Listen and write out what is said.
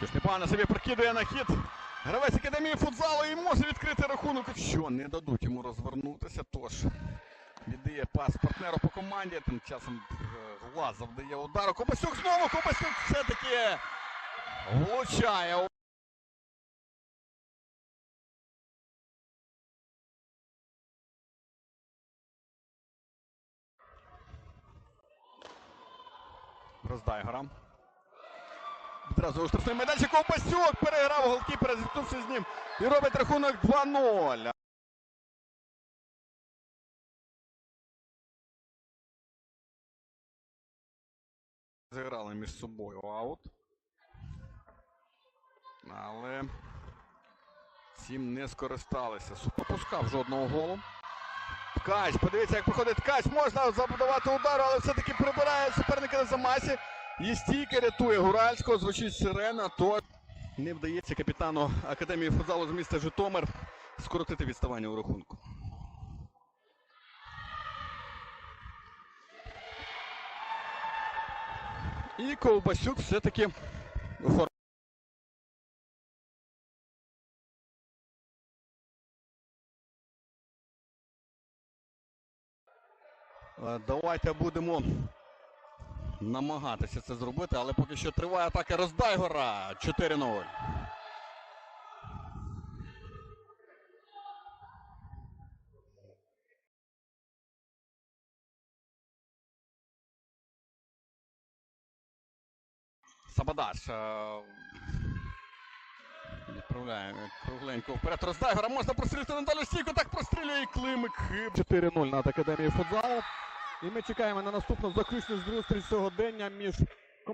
Непогано собі прокидує на хід. Гравець академії футзалу і може відкрити рахунок. Що не дадуть йому розвернутися. Тож віддає пас партнеру по команді. Тим часом е, глаз завдає удару. Копасюк знову Копасюк все-таки влучає. Роздайгора. Відразу у штрафний майданчик Ковпасюк переграв голкіпера, зіткнувся з ним і робить рахунок 2-0. Зіграли між собою аут. Але цим не скористалися. Супер пускав жодного голу. Ткач, подивіться, як проходить ткач. Можна забудувати удар, але все-таки прибирає суперника на замасі. І стійка рятує Гуральського, звучить сирена, то не вдається капітану Академії футзалу з міста Житомир скоротити відставання у рахунку. І Ковбасюк все-таки оформ- Е, Давайте будемо намагатися це зробити, але поки що триває атака Роздайгора 4-0. Сабадаш. е, Відправляє кругленько вперед. Роздайгора можна прострілити на дальню стійку, так прострілює і Климик. 4-0 над Академією футзалу. І ми чекаємо на наступну заключну зустріч сьогодення між